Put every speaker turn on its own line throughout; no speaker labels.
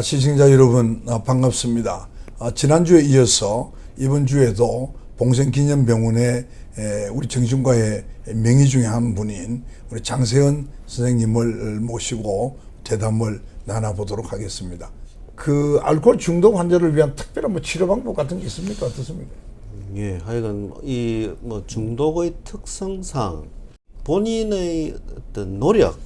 아, 시청자 여러분 아, 반갑습니다. 아, 지난주에 이어서 이번 주에도 봉생기념병원의 에, 우리 정신과의 명의 중에 한 분인 우리 장세현 선생님을 모시고 대담을 나눠보도록 하겠습니다. 그 알코올 중독 환자를 위한 특별한 뭐 치료 방법 같은 게 있습니까? 어떻습니까?
예, 하여간 이 뭐 중독의 특성상 본인의 어떤 노력,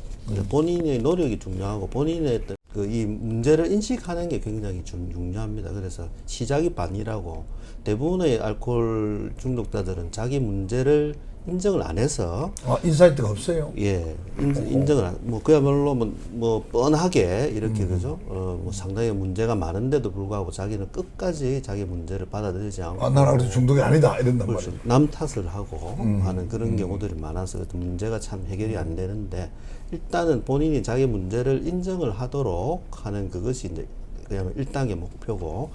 본인의 노력이 중요하고 본인의 어떤 그 이 문제를 인식하는 게 굉장히 중, 중요합니다. 그래서 시작이 반이라고 대부분의 알코올 중독자들은 자기 문제를 인정을 안 해서
아, 인사이트가 없어요.
예, 인, 인정을 안, 뭐 그야말로 뭐, 뭐 뻔하게 이렇게 그죠? 어, 뭐 상당히 문제가 많은데도 불구하고 자기는 끝까지 자기 문제를 받아들이지 않고
아, 나는 아직 중독이 아니다 이런단
그렇죠.
말이에요.
남 탓을 하고 하는 그런 경우들이 많아서 그 문제가 참 해결이 안 되는데 일단은 본인이 자기 문제를 인정을 하도록 하는 그것이 이제 그냥 1단계 목표고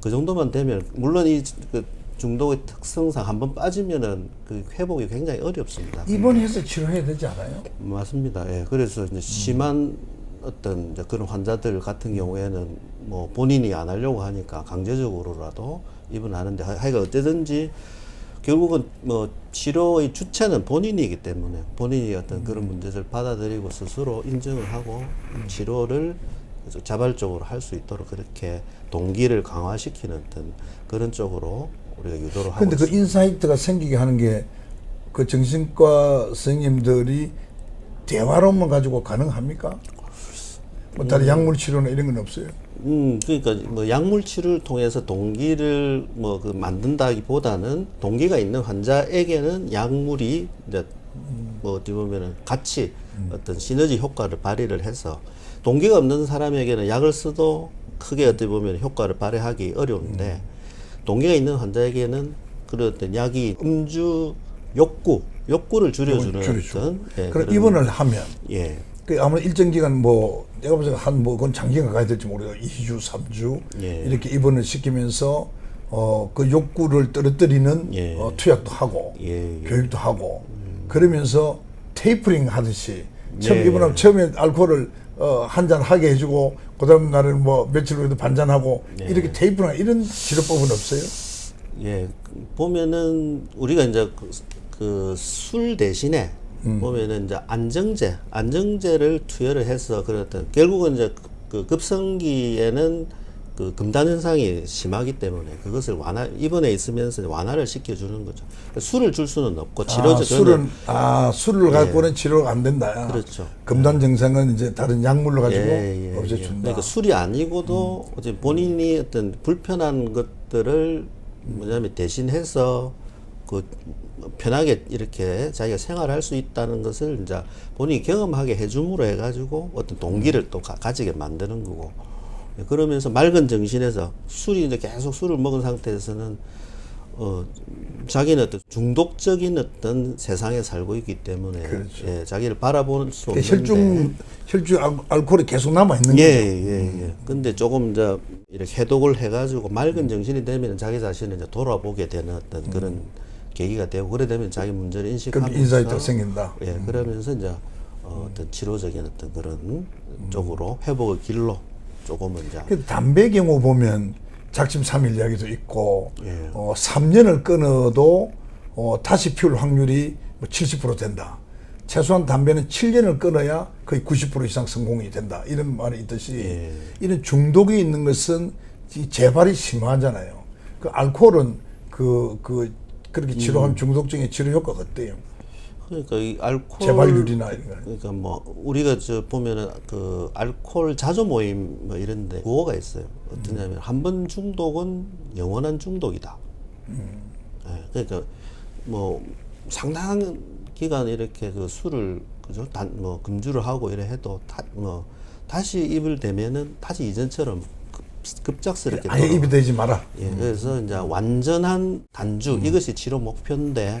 그 정도만 되면 물론 이그 중독의 특성상 한번 빠지면은 그 회복이 굉장히 어렵습니다.
입원해서 치료해야 되지 않아요?
맞습니다. 예. 그래서 이제 심한 어떤 이제 그런 환자들 같은 경우에는 뭐 본인이 안 하려고 하니까 강제적으로라도 입원하는데 하- 하여간 어쨌든지 결국은 뭐 치료의 주체는 본인이기 때문에 본인이 어떤 그런 문제를 받아들이고 스스로 인정을 하고 치료를 자발적으로 할 수 있도록 그렇게 동기를 강화시키는 어떤 그런 쪽으로 우리가 유도를 하고
근데 그. 인사이트가 생기게 하는 게 그 정신과 선생님들이 대화로만 가지고 가능합니까? 뭐 다른 약물 치료나 이런 건 없어요.
음, 그러니까 뭐 약물 치료를 통해서 동기를 뭐 그 만든다기보다는 동기가 있는 환자에게는 약물이 이제 뭐 어떻게 보면은 같이 어떤 시너지 효과를 발휘를 해서 동기가 없는 사람에게는 약을 써도 크게 어떻게 보면 효과를 발휘하기 어려운데 동기가 있는 환자에게는 그런 어떤 약이 음주 욕구, 욕구를 줄여주는. 어떤 예,
그럼
그런-
입원을 하면
예,
그 아무래도 일정 기간 뭐 내가 보기에 한뭐 그건 장기간 가야 될지 모르겠어. 2주, 3주
예.
이렇게 입원을 시키면서 어 그 욕구를 떨어뜨리는
예.
어, 투약도 하고
예, 예.
교육도 하고 그러면서 테이프링 하듯이 처음
예.
입원하면 처음에 알코올을 어, 한잔 하게 해주고 그다음 날은 뭐 며칠 후에도 반잔하고
예.
이렇게 테이프나 이런 치료법은 없어요.
예, 그 보면은 우리가 이제 그 술 대신에 보면은 이제 안정제, 안정제를 투여를 해서 그랬던 결국은 이제 그 급성기에는 그 금단 현상이 심하기 때문에 그것을 완화 입원해 있으면서 완화를 시켜주는 거죠. 술을 줄 수는 없고
아,
치료제
술은 아 술을 갖고는 치료가 안 된다.
그렇죠.
금단 증상은 이제 다른 약물로 가지고
예, 예,
없애준다. 음.
그러니까 술이 아니고도 어제 본인이 어떤 불편한 것들을 뭐냐면 대신해서 그 편하게 이렇게 자기가 생활할 수 있다는 것을 이제 본인이 경험하게 해줌으로 해가지고 어떤 동기를 또 가, 가지게 만드는 거고 예, 그러면서 맑은 정신에서 술이 이제 계속 술을 먹은 상태에서는 어 자기는 어떤 중독적인 어떤 세상에 살고 있기 때문에
그렇죠.
예, 자기를 바라볼
수그
없는데
혈중 혈중 알- 알코올이 계속 남아 있는
예,
거죠.
예, 예. 근데 조금 이제 이렇게 해독을 해가지고 맑은 정신이 되면 자기 자신을 이제 돌아보게 되는 어떤 그런 계기가 되고 그래 되면 자기 문제를 인식하면서
인사이트가 생긴다.
예, 그러면서 이제 어, 어떤 치료적인 어떤 그런 쪽으로 회복의 길로 조금은 이제
그 담배 경우 보면 작심 삼일 이야기도 있고
예.
어, 3년을 끊어도 어, 다시 피울 확률이 뭐 70% 된다. 최소한 담배는 7년을 끊어야 거의 90% 이상 성공이 된다. 이런 말이 있듯이
예.
이런 중독이 있는 것은 이 재발이 심하잖아요. 그 알코올은 그, 그, 그렇게
음.
치료하면 중독적인 치료 효과가 어때요?
그러니까 이 알코올
재발률이나 이런 거.
그러니까 뭐 우리가 저 보면은 그 알코올 자조 모임 뭐 이런데 구호가 있어요. 어떠냐면 한번 중독은 영원한 중독이다. 예, 그러니까 뭐 상당한 기간 이렇게 그 술을 그죠 단뭐 금주를 하고 이래 해도 다, 뭐 다시 입을 대면은 다시 이전처럼 급, 급작스럽게
아예. 입이 되지 마라.
예, 그래서 이제 완전한 단주
음.
이것이 치료 목표인데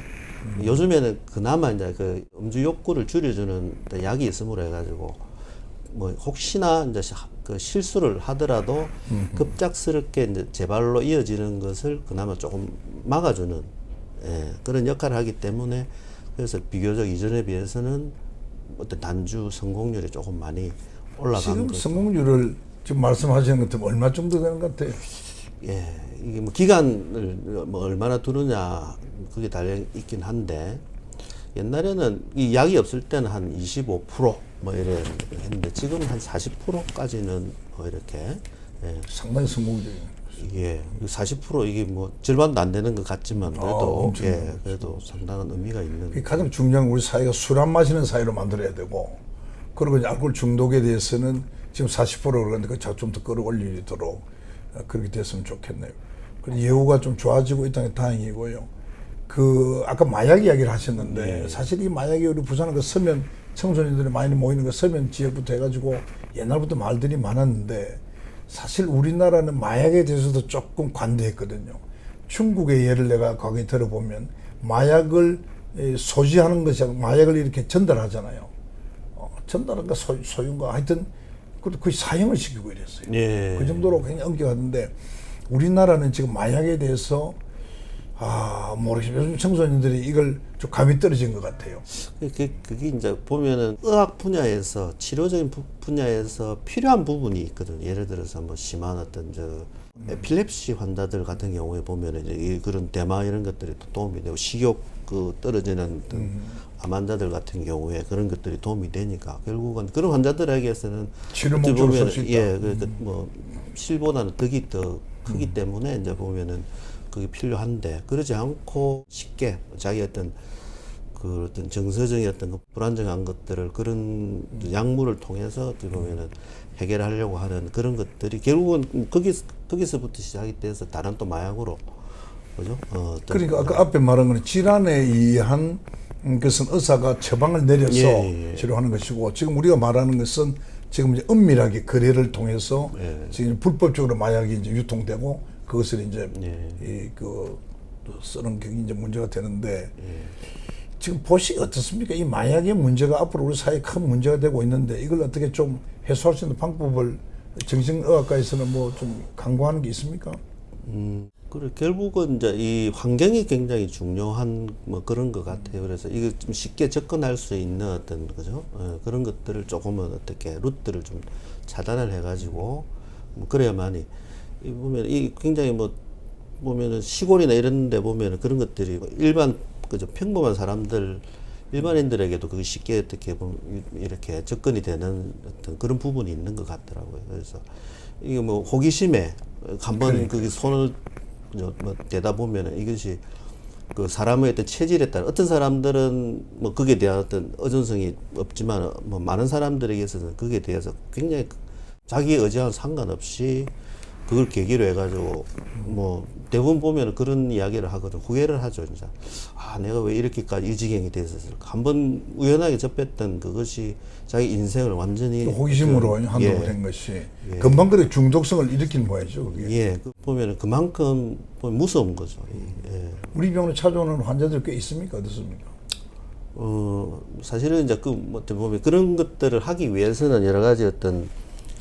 요즘에는 그나마 이제 그 음주 욕구를 줄여주는 약이 있음으로 해가지고 뭐 혹시나 이제 시- 그 실수를 하더라도 급작스럽게 이제 재발로 이어지는 것을 그나마 조금 막아주는 예, 그런 역할을 하기 때문에 그래서 비교적 이전에 비해서는 어떤 단주 성공률이 조금 많이 올라간
지금
거죠.
성공률을 지금 말씀하시는 것들 얼마 정도 되는 것 같아요?
예, 이게 뭐 기간을 뭐 얼마나 두느냐 그게 달려 있긴 한데 옛날에는 이 약이 없을 때는 한 25%뭐 이래 했는데 지금 한 40%까지는 뭐 이렇게 예,
상당히 성공적이에요.
예, 40% 이게 뭐 절반도 안 되는 것 같지만
아,
그래도
엄청
예, 그래도 상당한 의미가 있는
가장 중요한 건 우리 사회가 술 안 마시는 사회로 만들어야 되고 그리고 이제 알코올 중독에 대해서는 지금 40% 그러는데 그좀더 끌어올리도록 어, 그렇게 됐으면 좋겠네요. 그리고 예후가 좀 좋아지고 있다는 게 다행이고요. 그 아까 마약 이야기를 하셨는데 사실 이 마약이 우리 부산은 그 서면 청소년들이 많이 모이는 그 서면 지역부터 해가지고 옛날부터 말들이 많았는데 사실 우리나라는 마약에 대해서도 조금 관대했거든요. 중국의 예를 내가 과거에 들어보면 마약을 에, 소지하는 것이 마약을 이렇게 전달하잖아요. 어, 전달한가 소, 소유인가 하여튼 그 거의 사형을 시키고 이랬어요.
예.
그 정도로 굉장히 엄격하던데 우리나라는 지금 마약에 대해서 아 모르겠어요. 요즘 청소년들이 이걸 좀 감이 떨어진 것 같아요.
그게, 그게 이제 보면은 의학 분야에서 치료적인 부- 분야에서 필요한 부분이 있거든. 예를 들어서 뭐 심한 어떤 저 에필lep시 환자들 같은 경우에 보면은 이제 이 그런 대마 이런 것들이 또 도움이 되고 식욕 그 떨어지는 어떤 암 환자들 같은 경우에 그런 것들이 도움이 되니까 결국은 그런 환자들에게서는
치료
어찌
목적으로
보면은
쓸수 있다.
예, 그, 그, 뭐 실보다는 덕이 더 크기 때문에 이제 보면은 그게 필요한데 그러지 않고 쉽게 자기 어떤 그 어떤 정서적인 어떤 그 불안정한 것들을 그런 약물을 통해서 어떻게 보면은 해결하려고 하는 그런 것들이 결국은 거기 거기서부터 시작이 돼서 다른 또 마약으로 그죠? 어,
그러니까 아까 앞에 말한 거는 질환에 의한 음, 것은 의사가 처방을 내려서
예, 예.
치료하는 것이고 지금 우리가 말하는 것은 지금 이제 은밀하게 거래를 통해서
예.
지금 불법적으로 마약이 이제 유통되고 그것을 이제
예.
이그 쓰는 게 이제 문제가 되는데
예.
지금 보시 어떻습니까? 이 마약의 문제가 앞으로 우리 사회에 큰 문제가 되고 있는데 이걸 어떻게 좀 해소할 수 있는 방법을 정신의학과에서는 뭐 좀 강구하는 게 있습니까?
음, 그래 결국은 이제 이 환경이 굉장히 중요한 뭐 그런 것 같아요. 그래서 이게 좀 쉽게 접근할 수 있는 어떤 그죠? 어, 그런 것들을 조금은 어떻게 루트를 좀 차단을 해가지고 뭐 그래야만이 이 보면 이 굉장히 뭐 보면은 시골이나 이런데 보면은 그런 것들이 뭐 일반 그저 평범한 사람들 일반인들에게도 그게 쉽게 어떻게 보면 이렇게 접근이 되는 어떤 그런 부분이 있는 것 같더라고요. 그래서 이게 뭐 호기심에 한번 그게 손을 저 뭐 대다 보면은 이것이 그 사람의 어떤 체질에 따라 어떤 사람들은 뭐 그게 대한 어떤 의존성이 없지만 뭐 많은 사람들에게서는 그게 대해서 굉장히 자기 의지와 상관없이 그걸 계기로 해가지고 뭐 대부분 보면 그런 이야기를 하거든 후회를 하죠 이제 아 내가 왜 이렇게까지 이 지경이 됐었을까 한번 우연하게 접했던 그것이 자기 인생을 완전히
호기심으로
그-
한다고
예.
된 것이 금방 그래 중독성을 일으킨 모양이죠. 그게.
예, 그 보면은 그만큼 보면 무서운 거죠. 예.
우리 병원에 찾아오는 환자들 꽤 있습니까? 어떻습니까?
어, 사실은 이제 그, 뭐, 어떻게 보면 그런 것들을 하기 위해서는 여러 가지 어떤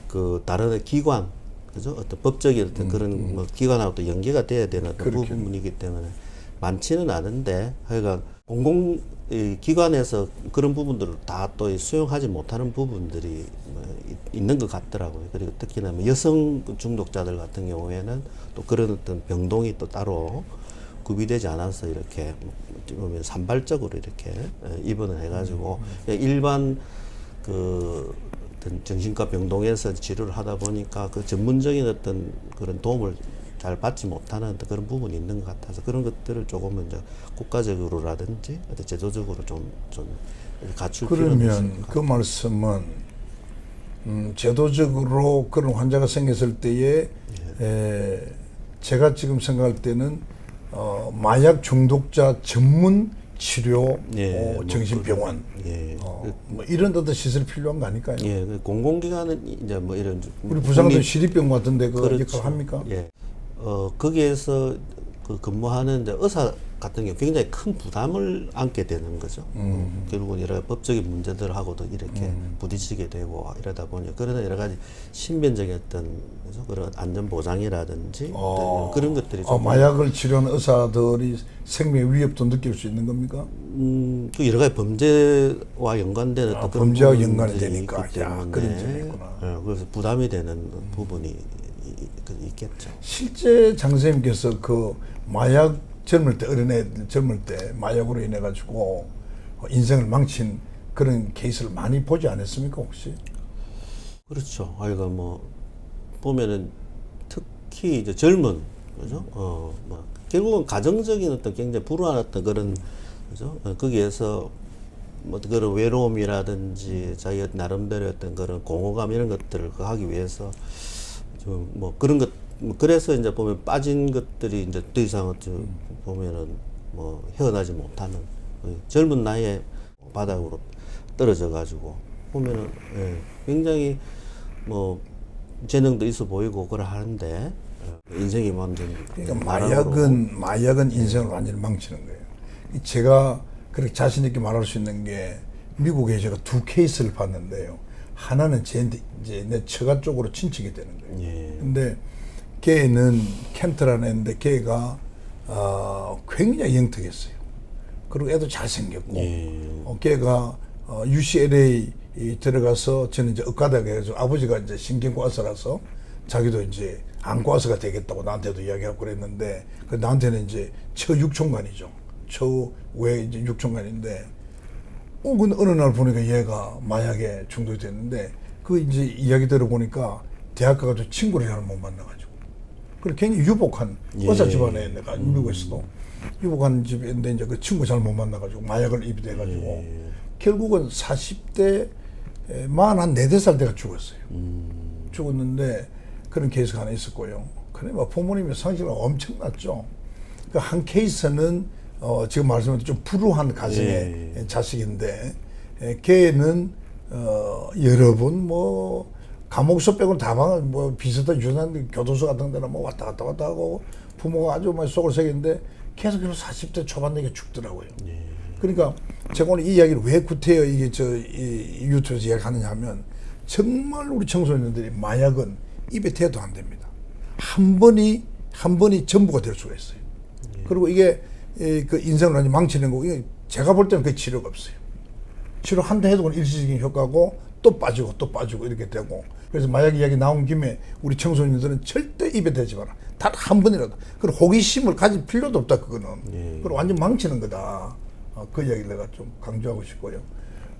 그 다른 기관, 그죠? 어떤 법적인 어떤 그런 뭐 기관하고 또 연계가 돼야 되는 어떤
그렇겠네.
부분이기 때문에 많지는 않은데 하여간 공공 이 기관에서 그런 부분들을 다 또 수용하지 못하는 부분들이 뭐 이- 있는 것 같더라고요. 그리고 특히나 뭐 여성 중독자들 같은 경우에는 또 그런 어떤 병동이 또 따로 구비되지 않아서 이렇게 어찌 보면 산발적으로 이렇게 예, 입원을 해가지고 그냥 일반 그 어떤 정신과 병동에서 치료를 하다 보니까 그 전문적인 어떤 그런 도움을 잘 받지 못하는 그런 부분이 있는 것 같아서 그런 것들을 조금은 이제 국가적으로라든지 어떤 제도적으로 좀, 좀 갖출 필요는 있을
그러면 그 말씀은 음, 제도적으로 그런 환자가 생겼을 때에
예.
에, 제가 지금 생각할 때는 어, 마약 중독자 전문 치료
예,
어,
뭐
정신병원
예.
어, 뭐 이런 어떤 시설이 필요한 거 아닐까요?
예, 그 공공기관은 이제 뭐 이런
우리 부산 같은
국립-
시립병 같은 데 그
그렇죠.
역할 합니까?
예. 어, 거기에서 그 근무하는 이제 의사 같은 경우 굉장히 큰 부담을 안게 되는 거죠. 음. 결국은 여러 법적인 문제들하고도 이렇게
음.
부딪히게 되고 이러다 보니 그런 여러 가지 신변적인 어떤? 그런 안전 보장이라든지 어떤 그런 것들이
어,
좀
마약을 치료하는 의사들이 생명 위협도 느낄 수 있는 겁니까?
음, 그 여러 가지 범죄와 연관되는
아, 범죄와 연관이 되니까. 야, 그런 점이 있구나.
예, 그래서 부담이 되는 부분이 이- 이- 그 있겠죠.
실제 장 선생님께서 그 마약 젊을 때 어린애 젊을 때 마약으로 인해 가지고 인생을 망친 그런 케이스를 많이 보지 않았습니까 혹시?
그렇죠. 아이가 뭐 보면은 특히 이제 젊은 그죠? 어, 뭐 결국은 가정적인 어떤 굉장히 어떤 그런 그죠? 어, 거기에서 뭐 그런 외로움이라든지 자기 나름대로 어떤 그런 공허감 이런 것들을 그 하기 위해서 좀 뭐 그런 것뭐 그래서 이제 보면 빠진 것들이 이제 더 이상 좀 보면은 뭐 헤어나지 못하는 어, 젊은 나이에 바닥으로 떨어져 가지고 보면은 예, 굉장히 뭐 재능도 있어 보이고 그러 하는데 어, 인생이 완전
그러니까 마약은 마약은 인생을 완전히 망치는 거예요. 이 제가 그렇게 자신 있게 말할 수 있는 게 미국에 제가 두 케이스를 봤는데요. 하나는 제 이제 내 처가 쪽으로 친척이 되는 거예요.
예.
근데 걔는 켄트라는 애인데 걔가 어, 굉장히 영특했어요. 그리고 애도 잘생겼고
예.
어, 걔가 어, UCLA 이 들어가서 저는 이제 의과대학에 해서 아버지가 이제 신경과서라서 자기도 이제 안과서가 되겠다고 나한테도 이야기하고 그랬는데 그 나한테는 이제 처육총관이죠. 처외 이제 육총관인데 어, 근데 어느 날 보니까 얘가 마약에 중독이 됐는데 그 이제 이야기 들어보니까 대학 가가지고 친구를 잘못 만나가지고 그래 굉장히 유복한
예.
의사 집안에 내가 미국에서도 유복한 집인데 이제 그 친구 잘 못 만나가지고 마약을 입이 돼가지고
예.
결국은 40대 만한 네댓 살 때가 죽었어요.
음.
죽었는데 그런 케이스가 하나 있었고요. 그래 뭐 부모님의 상실은 엄청났죠. 그 한 케이스는 어 지금 말씀하신 좀 불우한 가정의
예.
자식인데 에, 걔는 어 여러 번뭐 감옥서 빼고는 다방은 뭐 비슷한 유난 교도소 같은 데나 뭐 왔다 갔다 왔다 하고 부모가 아주 많이 속을 새겼는데 계속 계속 40대 초반 되게 죽더라고요. 그러니까 제가 오늘 이 이야기를 왜 구태여 이게 저 이 유튜브에서 이야기하느냐 하면 정말 우리 청소년들이 마약은 입에 대도 안 됩니다. 한 번이 한 번이 전부가 될 수가 있어요. 그리고 이게 이, 그 인생을 완전 망치는 거고 이게 제가 볼 때는 그 치료가 없어요. 치료 한대 해도 그건 일시적인 효과고 또 빠지고 또 빠지고 이렇게 되고 그래서 마약 이야기 나온 김에 우리 청소년들은 절대 입에 대지 마라. 단 한 번이라도. 그리고 호기심을 가질 필요도 없다 그거는.
예.
그리고 완전 망치는 거다. 어, 그 이야기를 내가 좀 강조하고 싶고요.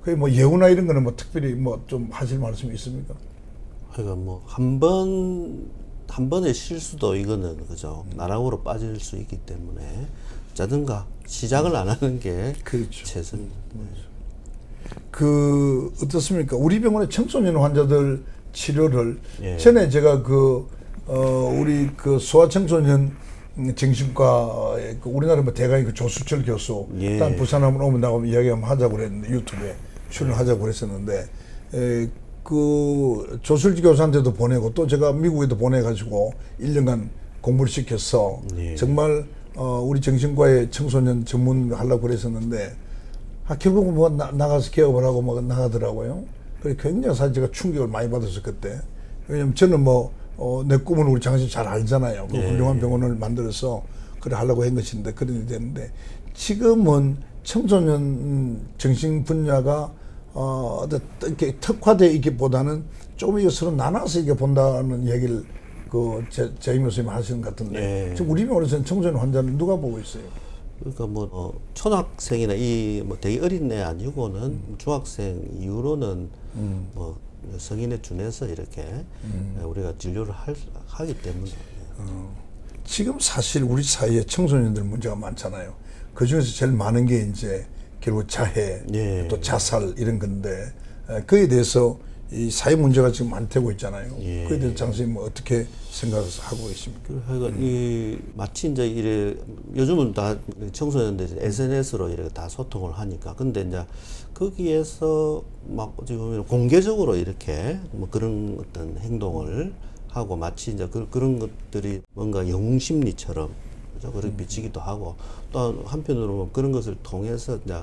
그게 뭐 예우나 이런 거는 뭐 특별히 뭐 좀 하실 말씀이 있습니까?
그러니까 뭐 한 번 한 번의 실수도 이거는 그죠 나락으로 빠질 수 있기 때문에 자든가 시작을 안 하는 게
그렇죠.
최선입니다.
그 어떻습니까? 우리 병원의 청소년 환자들 치료를
예.
전에 제가 그 어, 우리 그 소아청소년 정신과의 그 우리나라 뭐 대가인 그 조수철 교수
예.
일단 부산 한번 오면 나가면 이야기 한번 하자고 그랬는데 유튜브에 출연하자고 그랬었는데 에, 그 조수철 교수한테도 보내고 또 제가 미국에도 보내가지고 1년간 공부를 시켜서
예.
정말 어, 우리 정신과의 청소년 전문 하려고 그랬었는데 아, 결국은 뭐 나, 나가서 개업을 하고 뭐 나가더라고요. 그래 굉장히 사실 제가 충격을 많이 받았어 그때. 왜냐면 저는 뭐, 어, 내 꿈을 우리 장씨 잘 알잖아요. 그
예.
훌륭한 병원을 만들어서 그래 하려고 한 것인데 그런 일이 됐는데 지금은 청소년 음, 정신 분야가 어, 이렇게 특화되어 있기보다는 조금 이게 서로 나눠서 이게 본다는 얘기를 그 제, 재임 교수님 하시는 것 같은데
예.
지금 우리 병원에서는 청소년 환자는 누가 보고 있어요?
그러니까 뭐 어, 초등학생이나 이 뭐 되게 어린 애 아니고는 중학생 이후로는 뭐 성인에 준해서 이렇게 우리가 진료를 할, 하기 때문에.
지금 사실 우리 사이에 청소년들 문제가 많잖아요. 그 중에서 제일 많은 게 이제 결국 자해,
예.
또 자살 이런 건데 에, 그에 대해서 이 사회 문제가 지금 많다고 있잖아요.
예.
그에 대해서 장선생님 뭐 어떻게 생각하고 계십니까?
그 하여간 이 마치 이제 이래 요즘은 다 청소년들이 SNS로 이렇게 다 소통을 하니까 근데 이제 거기에서 막 보면 공개적으로 이렇게 뭐 그런 어떤 행동을 하고 마치 이제 그, 그런 것들이 뭔가 영웅 심리처럼? 그렇게 비치기도 하고 또 한편으로 뭐 그런 것을 통해서 이제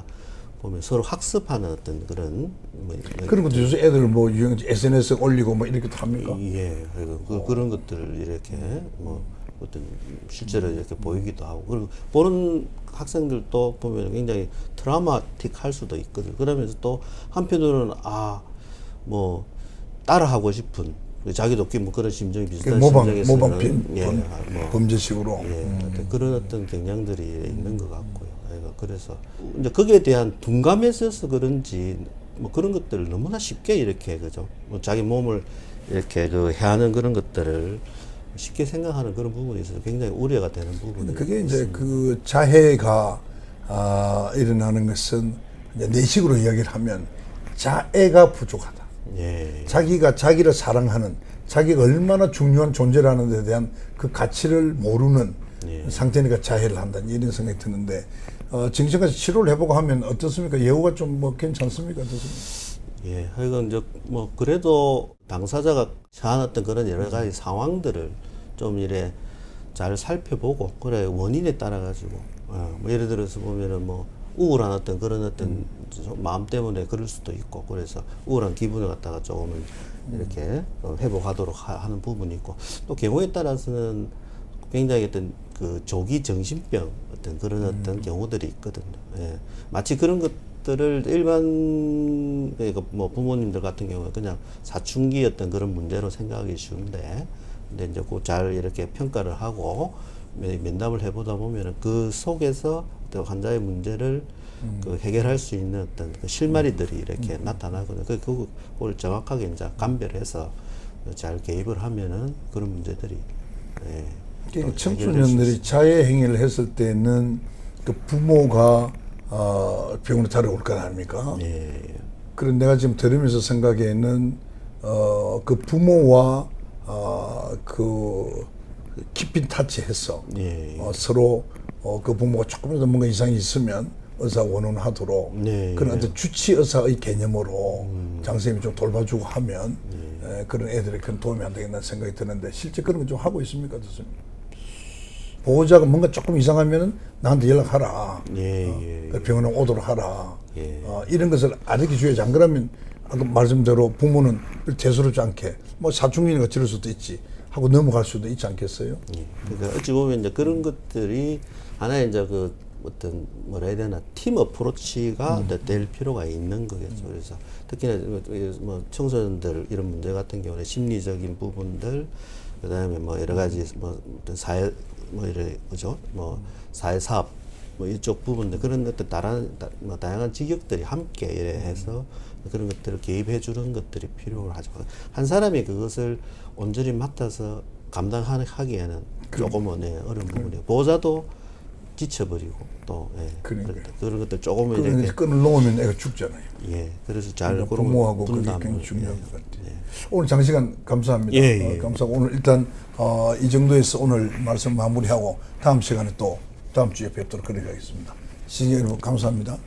보면 서로 학습하는 어떤 그런 뭐, 뭐
그런 것도 요새 애들 뭐 유행 SNS에 올리고 뭐 이렇게 도 합니까?
예, 그리고 그, 그런 것들을 이렇게 뭐 어떤 실제로 이렇게 보이기도 하고 그리고 보는 학생들도 보면 굉장히 트라우마틱할 수도 있거든. 그러면서 또 한편으로는 아 뭐 따라하고 싶은 자기도 뭐 그런 심정이 비슷한
모방
심정에서는
모방 빈
예,
범-
아, 뭐
범죄식으로.
예, 어떤 그런 어떤 경향들이 있는 것 같고요. 아이가 그래서 이제 거기에 대한 둔감에 있어서 그런지 뭐 그런 것들을 너무나 쉽게 이렇게 그죠. 뭐 자기 몸을 이렇게 그 해하는 그런 것들을 쉽게 생각하는 그런 부분에 있어서 굉장히 우려가 되는 부분이
그게 이제 그 자해가 아, 일어나는 것은 이제 내식으로 이야기를 하면 자애가 부족하다.
예,
자기가 자기를 사랑하는 자기가 얼마나 중요한 존재라는 데 대한 그 가치를 모르는
예.
상태니까 자해를 한다는 이런 생각이 드는데 어, 정신과에서 치료를 해보고 하면 어떻습니까? 예후가 좀 뭐 괜찮습니까? 어떻습니까?
예, 하여간 이제 뭐 그래도 당사자가 어떤 그런 여러 가지 상황들을 좀 이래 잘 살펴보고 그래 원인에 따라 가지고 어, 뭐 예를 들어서 보면은 뭐 우울한 어떤 그런 어떤 좀 마음 때문에 그럴 수도 있고 그래서 우울한 기분을 갖다가 조금은 이렇게 어, 회복하도록 하, 하는 부분이 있고 또 경우에 따라서는 굉장히 어떤 그 조기 정신병 어떤 그런 어떤 경우들이 있거든요. 예. 마치 그런 것들을 일반 그러니까 뭐 부모님들 같은 경우에 그냥 사춘기 어떤 그런 문제로 생각하기 쉬운데 근데 이제 그잘 이렇게 평가를 하고 면- 면담을 해보다 보면은 그 속에서 또 환자의 문제를 그 해결할 수 있는 어떤 그 실마리들이 이렇게 나타나거든요. 그 그걸 정확하게 이제 감별해서 잘 개입을 하면은 그런 문제들이 예. 해결될 수
청소년들이 자해 행위를 했을 때는 그 부모가 어, 병원에 데려올 거 아닙니까?
예.
그런 내가 지금 들으면서 생각에는 어, 그 부모와 어, 그 깊이 타치해서
예.
어, 서로 어, 그 부모가 조금이라도 뭔가 이상이 있으면 의사 원원하도록
네,
그런
예.
어떤 주치 의사의 개념으로 장선생님이 좀 돌봐주고 하면
네.
에, 그런 애들이 큰 도움이 안 되겠다는 생각이 드는데 실제 그런 거좀 하고 있습니까, 교수님? 보호자가 뭔가 조금 이상하면은 나한테 연락하라.
예,
어,
예,
그 병원에 오도록 하라.
예.
어, 이런 것을 알려줘 줘야지. 안 그러면 아까 말씀대로 부모는 대수롭지 않게 뭐 사춘기니까 지를 수도 있지 하고 넘어갈 수도 있지 않겠어요?
예. 그러니까 어찌 보면 이제 그런 것들이 하나의 이제 그 어떤 뭐라 해야 되나 팀 어프로치가 이제 될 필요가 있는 거겠죠. 그래서 특히나 뭐 청소년들 이런 문제 같은 경우는 심리적인 부분들 그다음에 뭐 여러 가지 뭐 어떤 사회 뭐 이래 그죠? 뭐 사회 사업 뭐 이쪽 부분들 그런 어떤 다른 다- 뭐 다양한 직역들이 함께 이래 해서 그런 것들을 개입해 주는 것들이 필요하죠. 한 사람이 그것을 온전히 맡아서 감당하기에는 조금은 네, 어려운 부분이에요. 보호자도 지쳐버리고 또 예,
그러니까요.
그런, 그런 것들 조금은
그런
이렇게
끈을 놓으면 애가 죽잖아요.
예 그래서 잘
그러니까 부모하고 그게 굉장히 중요한
예,
것 같아요.
예.
오늘 장시간 감사합니다.
예, 예.
어, 감사하고 오늘 일단 어, 이 정도에서 오늘 말씀 마무리하고 다음 시간에 또 다음 주에 뵙도록 그렇게 하겠습니다. 시청자 여러분 감사합니다.